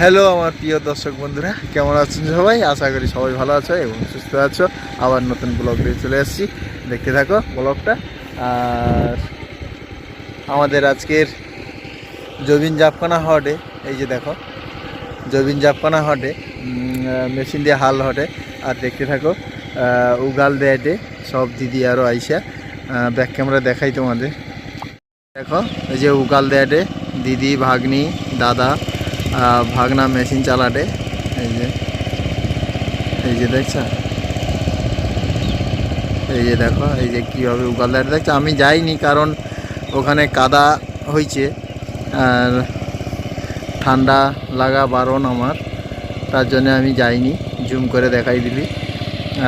Hello আমার প্রিয় দর্শক বন্ধুরা, কেমন আছেন সবাই? আশা করি সবাই ভালো আছো এবং সুস্থ আছো। আবার নতুন ব্লগ দিয়ে চলে এসেছি। দেখতে থাকো ব্লগটা আর আমাদের আজকের জবিন জাপকানা হটে এই যে দেখো, জবিন জাপকানা হটে মেশিন দিয়ে হাল হটে। আর দেখতে থাকো উগাল দেয়াটে সব দিদি আরও আইসা। ব্যাক ক্যামেরা দেখাই তোমাদের। দেখো, এই যে উগাল দেয়াটে দিদি, ভাগ্নি, দাদা ভাগনা মেশিন চালাটে। এই যে এই যে দেখছ? এই যে দেখো, এই যে কীভাবে উগাল দেয়াটে দেখছ, আমি যাইনি কারণ ওখানে কাদা হয়েছে আর ঠান্ডা লাগা বারণ আমার। তার জন্য আমি যাইনি। জুম করে দেখাই দিবি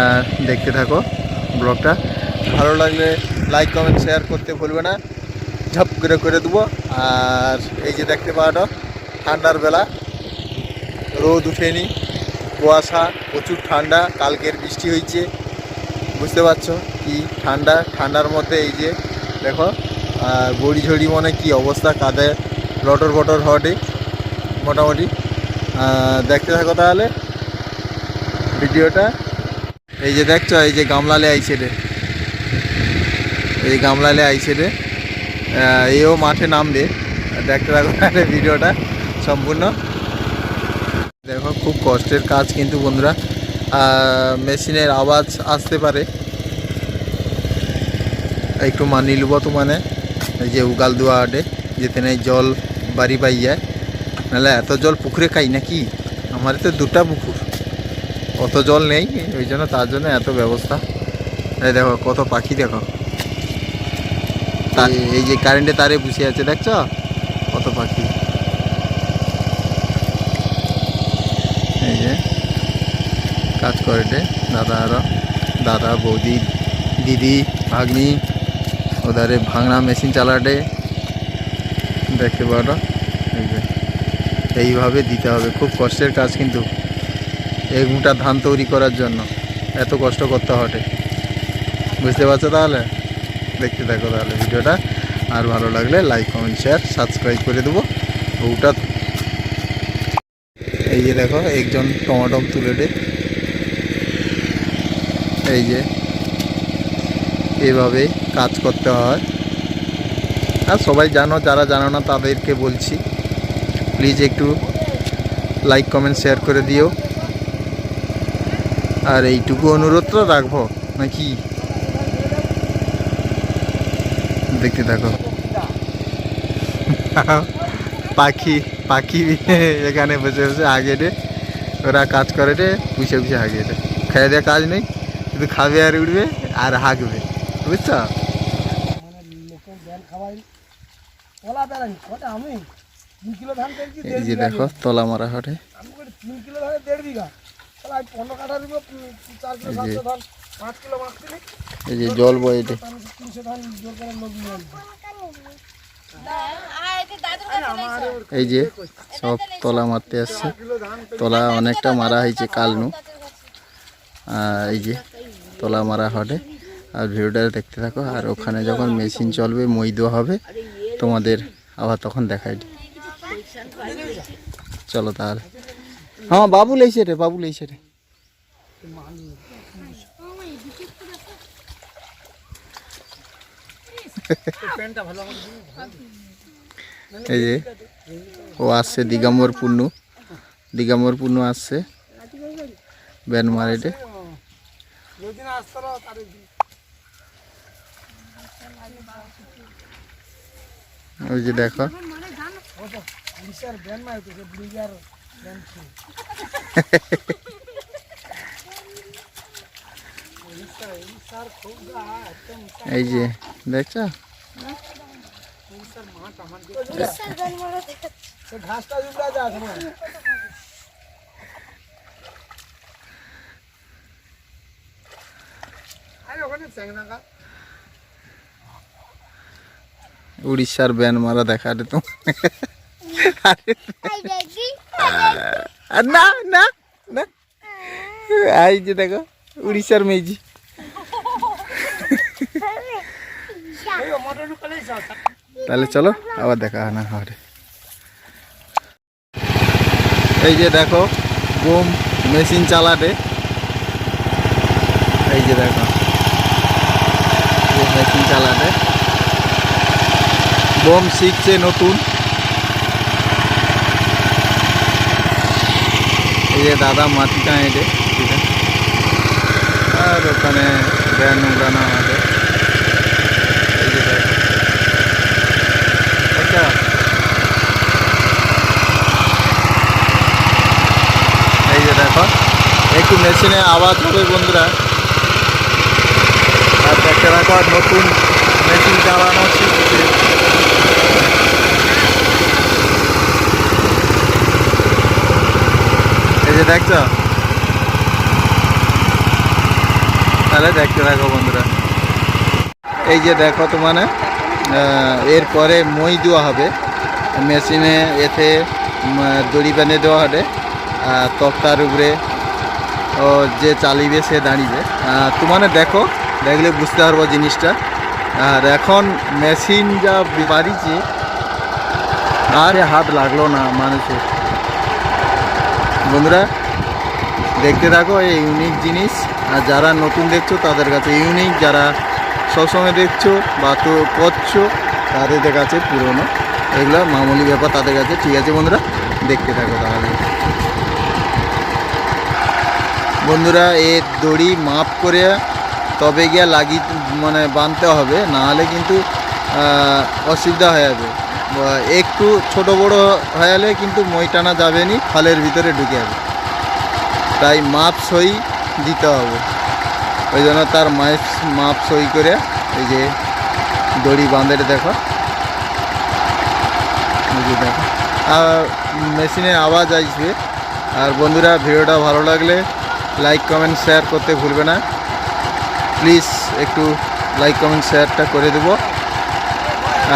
আর দেখতে থাকো ব্লগটা। ভালো লাগলে লাইক কমেন্ট শেয়ার করতে ভুলবে না। ঝপ করে করে দেবো। আর এই যে দেখতে পাওয়াটা ঠান্ডার বেলা। রোদ উঠেনি। কুয়াশা, প্রচুর ঠান্ডা। কালকের বৃষ্টি হয়েছে। বুঝতে পারছ কি ঠান্ডা? ঠান্ডার মধ্যে এই যে, দেখো বড়ি ঝড়ি মনে কি অবস্থা? কাঁদে লটর বটর হটে, মোটামুটি। দেখতে থাকো তাহলে ভিডিওটা। এই যে দেখছ, এই যে গামলালে আইছে রে। এই গামলালে আইছে রে। এও মাঠে নামবে। দেখতে থাকো তাহলে ভিডিওটা। সম্পূর্ণ। দেখো, খুব কষ্টের কাজ কিন্তু বন্ধুরা। মেশিনের আওয়াজ আসতে পারে। একটু মানি লব তো মানে যে উগাল দেওয়া আটে, যেতে নেই জল বাড়ি পাই যায়। নাহলে এত জল পুকুরে খাই নাকি? আমার তো দুটা পুকুর। অত জল নেই, ওই জন্য তার জন্য এত ব্যবস্থা। এই দেখো, কত পাখি দেখো। এই যে কারেন্টে তারে বসে আছে, দেখছ? কত পাখি এই যে কাজ করে রে দাদা বৌদি, দিদি, ভাগ্নি, ওধারে ভাঙনা মেশিন চালাটে দেখতে এই এইভাবে দিতে হবে। খুব কষ্টের কাজ কিন্তু এক মুটা ধান তৈরি করার জন্য। এত কষ্ট করতে হবে। বুঝতে পারছ তাহলে? দেখতে থাকো তাহলে ভিডিওটা। আর ভালো লাগলে লাইক কমেন্ট শেয়ার সাবস্ক্রাইব করে দেবো। ওটা এই যে দেখো, একজন টমাটম তুলে এই যে, এভাবে কাজ করতে হয়। আর সবাই জানো, যারা জানো না, তাদেরকে বলছি প্লিজ একটু লাইক কমেন্ট শেয়ার করে দিও। আর এইটুকু অনুরোধটা রাখব, নাকি? দেখতে থাকো। পাখি পাখি এখানে বসে বসে আগে রে ওরা কাজ করে রে, পুষে পুষে আগে রে খেয়ে দেওয়া কাজ নেই। শুধু খাবে আর উঠবে আর হাঁকবে, বুঝছ? এই যে দেখো, তলা মারা হটে। এই যে- জল আসব এই যে সব তলা মারতে আসছে। তলা অনেকটা মারা হয়েছে কালনু। এই যে তলা মারা হটে। আর ভিডিওটা দেখতে থাকো। আর ওখানে যখন মেশিন চলবে মই দেওয়া হবে, তোমাদের আবার তখন দেখাই। চলো তাহলে। হ্যাঁ বাবু লেইছে রে, বাবু লেইছে রে। এই যে, ও আসছে দিগাম্বর পূর্ণ। দিগাম্বর পূর্ণ আসছে। ব্যান মারেটে যদি না আসতো না তার ওই যে দেখো। উড়িষ্যার ব্যান মারতো সে ব্রিজার ব্যান ছিল উড়িষ্যা উড়িষ্যার খুব গা একদম এই যে দেখছ? উড়িষ্যার মাঠ আমার সে ঘাসটা জুবড়া যা আছে না আরে ওখানে উড়িষ্যার ব্যান মারা দেখা রে তো না না না। এই যে দেখো উড়িষ্যার মেজি তাহলে চলো আবার দেখা হয় না হবে এই যে দেখো বোম মেশিন চালাতে। এই যে দেখো। মেশিন চালাতে বোম শিখছে নতুন। এই যে দাদা মাটিটা এঁটে ঠিক আর ওখানে ব্যান উড়ানো আমাদের এই যে দেখো। একটু মেশিনে আওয়াজ হবে বন্ধুরা। দেখতে নতুন মেশিন চালানো শিখছে। এই যে দেখছ? তাহলে দেখতে থাকো বন্ধুরা। এই যে দেখো তো মানে এরপরে মই দেওয়া হবে। মেশিনে এতে দড়ি বেঁধে দেওয়া হবে। তক্তার উপরে ও যে চালিবে সে দাঁড়িয়ে আহ, তো মানে দেখো দেখলে বুঝতে পারব জিনিসটা। আর এখন মেশিন যা বাড়িছে আর হাত লাগল না মানুষের। বন্ধুরা, দেখতে থাকো এই ইউনিক জিনিস। আর যারা নতুন দেখছ, তাদের কাছে ইউনিক যারা সবসময় দেখছ বা তো করছ, তাদের কাছে পুরনো। এগুলো মামুলি ব্যাপার তাদের কাছে ঠিক আছে বন্ধুরা? দেখতে থাকো তাহলে। বন্ধুরা, এর দড়ি মাপ করে তবে গিয়ে লাগি মানে বাঁধতে হবে না হলে কিন্তু অসুবিধা হয়ে যাবে। একটু ছোট বড় হয়ে গেলে কিন্তু মই টানা যাবে নি ফালের ভিতরে ঢুকে যাবে। তাই মাপ সই দিতে হবে। ওই জন্য তার মাপ মাপ সই করে এই যে দড়ি বাঁধের দেখো। দেখো। আর মেশিনের আওয়াজ আসবে। আর বন্ধুরা, ভিডিওটা ভালো লাগলে লাইক, কমেন্ট, শেয়ার করতে ভুলবে না। প্লিজ একটু লাইক কমেন্ট শেয়ারটা করে দেবো।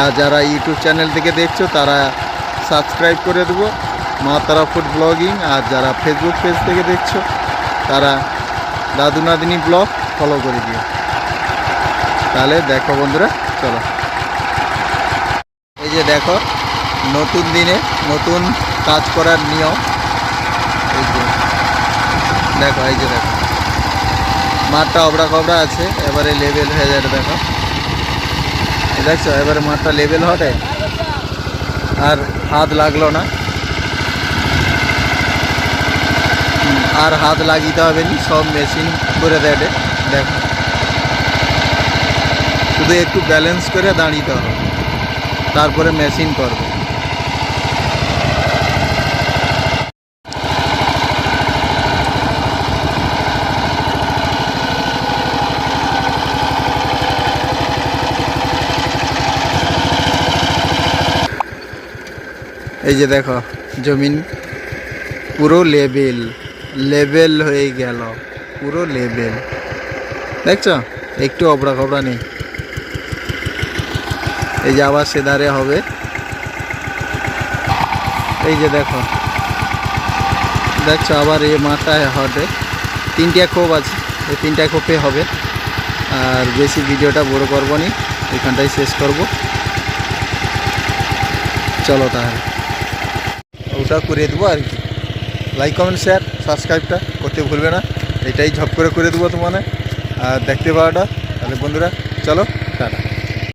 আর যারা ইউটিউব চ্যানেল থেকে দেখছ, তারা সাবস্ক্রাইব করে দেবো। মা তারা ফুড ব্লগিং আর যারা ফেসবুক পেজ থেকে দেখছ, তারা দাদু নাদিনী ব্লগ ফলো করে দিও। তাহলে দেখো বন্ধুরা, চলো। এই যে দেখো, নতুন দিনে নতুন কাজ করার নিয়ম। এই যে, দেখো, এই যে দেখো। মাঠটা অবড়া কবড়া আছে, এবারে লেভেল হয়ে যাবে দেখো। দেখছ, এবারে মাঠটা লেভেল হবে। আর হাত লাগল না। আর হাত লাগিতে হবে নি, সব মেশিন করে দেয় দেখো। শুধু একটু ব্যালেন্স করে দাঁড়িতে হবে। তারপরে মেশিন করবে। এই যে দেখো, জমিন পুরো লেবেল লেবেল হয়ে গেল, পুরো লেবেল দেখছ? একটু অবড়া খবড়া নেই। এই যে আবার সেধারে হবে। এই যে দেখো। দেখছ আবার এই মাঠটা হবে। তিনটা খোপ আছে, এই তিনটা খোপে হবে। আর বেশি ভিডিওটা বড় করব নি, এখানটাই শেষ করব। চলো তাহলে। ওটা করে দেবো আর কি। লাইক কমেন্ট শেয়ার সাবস্ক্রাইবটা করতে ভুলবে না। এটাই ঝপ করে করে দেবো তোমার আর দেখতে পাওয়াটা। তাহলে বন্ধুরা, চলো, টাটা।